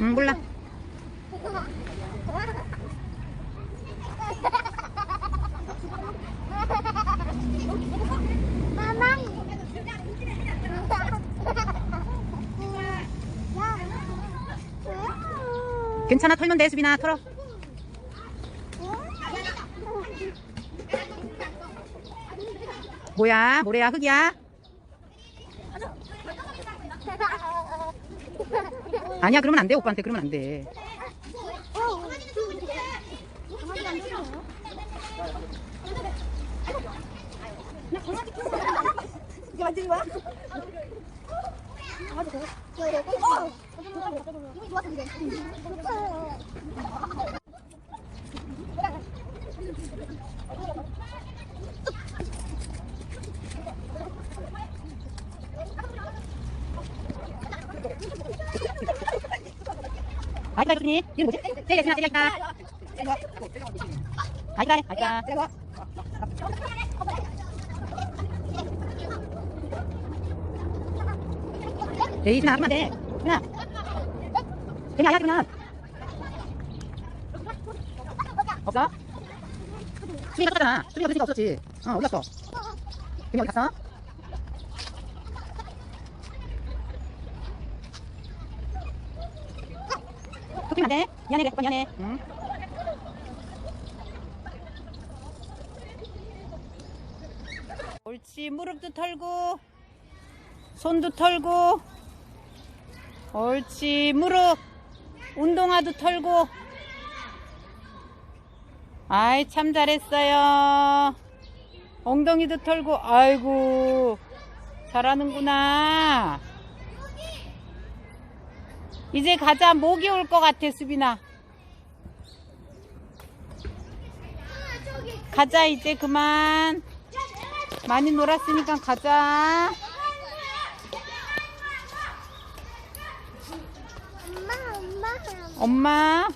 응 몰라. 괜찮아 털면 돼 수빈아. 털어. 뭐야? 모래야? 흙이야 아니야 그러면 안 돼 오빠한테 그러면 안돼 이게 만지는 거야? 아이 가 수빈이 이름 뭐지? 세리야 수빈아 세리야 아이가 아이가 에이 수빈아 하면 안돼 수빈아 괜히 아야 수빈아 없어? 수빈이 갔잖아 수빈이 없으니까 없었지 어 어디 갔어? 수빈이 어디 갔어? 톡 안돼 미안해 오빠 미안해. 응? 옳지 무릎도 털고 손도 털고 옳지 무릎 운동화도 털고. 아이 참 잘했어요. 엉덩이도 털고 아이고 잘하는구나 이제 가자. 모기 올것 같아 수빈아. 가자 이제 그만. 많이 놀았으니까 가자. 엄마 엄마 엄마